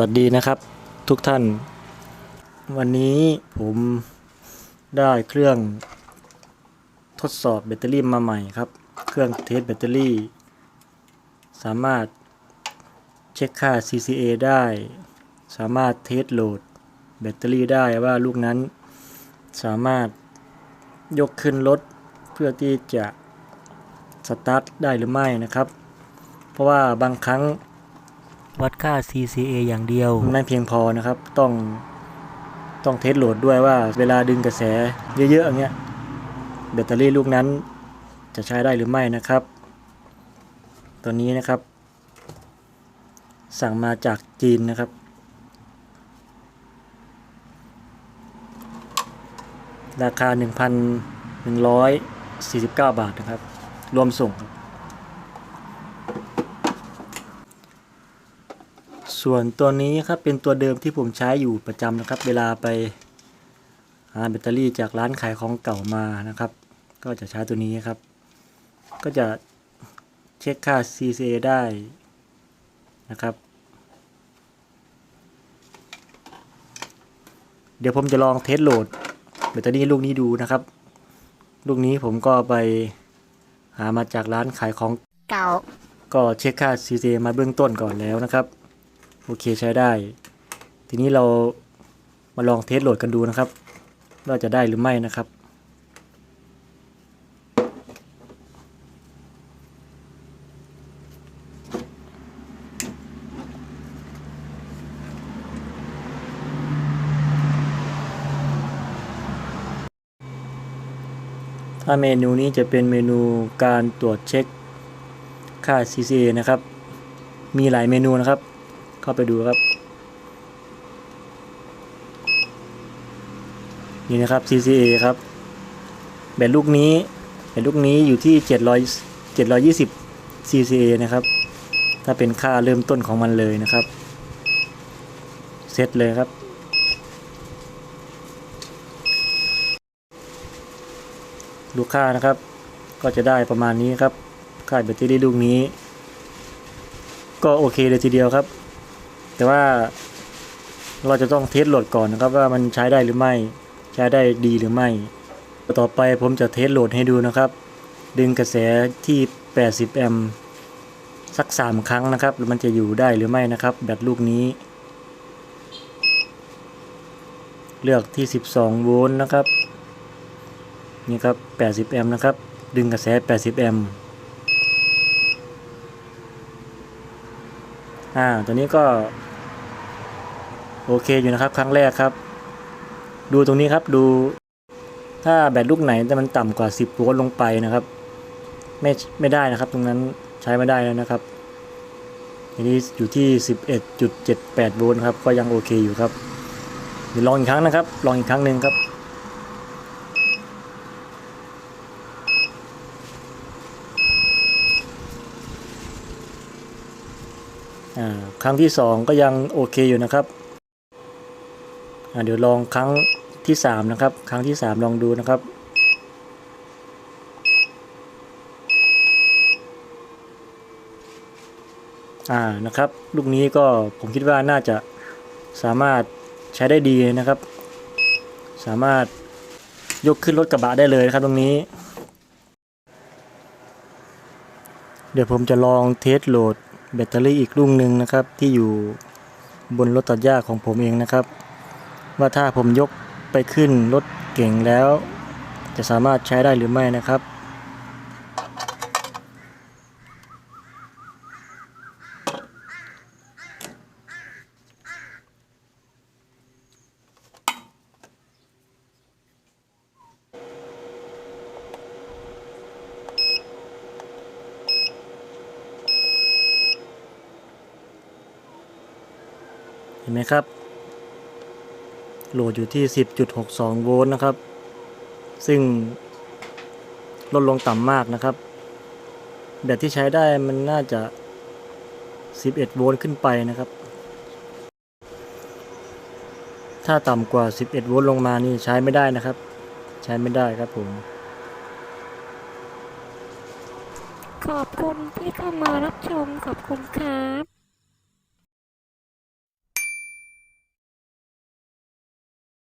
วัสดีนะครับทุกท่าน วันนี้ผมได้เครื่องทดสอบแบตเตอรี่มาใหม่ครับ เครื่องเทสแบตเตอรี่ สามารถเช็คค่า CCA ได้ สามารถเทสโหลดแบตเตอรี่ได้ว่าลูกนั้นสามารถยกขึ้นรถเพื่อที่จะสตาร์ทได้หรือไม่นะครับ เพราะว่าบางครั้ง วัดค่า CCA อย่างเดียว ไม่เพียงพอนะครับ ต้องต้องเทสโหลดด้วยว่าเวลาดึงกระแสเยอะๆอย่างเงี้ยแบตเตอรี่ลูกนั้นจะใช้ได้หรือไม่นะครับ ตัวนี้นะครับ สั่งมาจากจีนนะครับ ราคา 1,149 บาทนะครับ รวมส่งครับ ส่วนตัวนี้ครับเป็นตัวเดิมที่ผมใช้อยู่ประจำนะครับ เวลาไปหาแบตเตอรี่จากร้านขายของเก่ามานะครับ ก็จะใช้ตัวนี้ครับ ก็จะเช็คค่า CCA ได้นะครับ เดี๋ยวผมจะลองเทสโหลดแบตเตอรี่ลูกนี้ดูนะครับ ลูกนี้ผมก็ไปหามาจากร้านขายของเก่า ก็เช็คค่า CCA มาเบื้องต้นก่อนแล้วนะครับ โอเคใช้ได้ ทีนี้เรามาลองเทสโหลดกันดูนะครับว่าจะได้หรือไม่นะครับ ถ้าเมนูนี้จะเป็นเมนูการตรวจเช็คค่า CCA นะครับ มีหลายเมนูนะครับ เข้าไปดูครับ นี่นะครับ CCA ครับแบตลูกนี้แบตลูกนี้อยู่ที่ 700 720 CCA นะครับ ถ้าเป็นค่าเริ่มต้นของมันเลยนะครับเซตเลยครับลูค่านะครับ ก็จะได้ประมาณนี้ครับ ค่าแบตเตอรี่ลูกนี้ ก็โอเคเลยทีเดียวครับ แต่ว่าเราจะต้องเทสโหลดก่อนนะครับว่ามันใช้ได้หรือไม่ ใช้ได้ดีหรือไม่ ต่อไปผมจะเทสโหลดให้ดูนะครับ ดึงกระแสที่ 80 แอมป์สัก 3 ครั้งนะครับมันจะอยู่ได้หรือไม่นะครับ แบตลูกนี้ เลือกที่ 12 โวลต์นะครับ นี่ครับ 80 แอมป์นะครับ ดึงกระแส 80 แอมป์อ่าตัวนี้ก็ โอเคอยู่นะครับ ครั้งแรกครับ ดูตรงนี้ครับดู ถ้าแบตลูกไหนแต่มันต่ำกว่า 10โวลต์ลงไปนะครับ ไม่ไม่ได้นะครับ ตรงนั้นใช้ไม่ได้แล้วนะครับทีนี้อยู่ที่ 11.78โวลต์ครับ ก็ยังโอเคอยู่ครับเดี๋ยวลองอีกครั้งนะครับ ลองอีกครั้งหนึ่งครับครั้งที่สองก็ยังโอเคอยู่นะครับ เดี๋ยวลองครั้งที่สามนะครับ ครั้งที่สามลองดูนะครับอ่านะครับ ลูกนี้ก็ผมคิดว่าน่าจะสามารถใช้ได้ดีนะครับ สามารถยกขึ้นรถกระบะได้เลยนะครับตรงนี้ เดี๋ยวผมจะลองเทสโหลดแบตเตอรี่อีกรุ่งหนึ่งนะครับ ที่อยู่บนรถตัดหญ้าของผมเองนะครับ ว่าถ้าผมยกไปขึ้นรถเก่งแล้ว จะสามารถใช้ได้หรือไม่นะครับ เห็นไหมครับ โหลดอยู่ที่ 10.62 โวลต์นะครับ ซึ่งลดลงต่ำมากนะครับ แบตที่ใช้ได้มันน่าจะ 11 โวลต์ขึ้นไปนะครับ ถ้าต่ำกว่า 11 โวลต์ลงมานี่ใช้ไม่ได้นะครับ ใช้ไม่ได้ครับผม ขอบคุณที่เข้ามารับชมขอบคุณครับ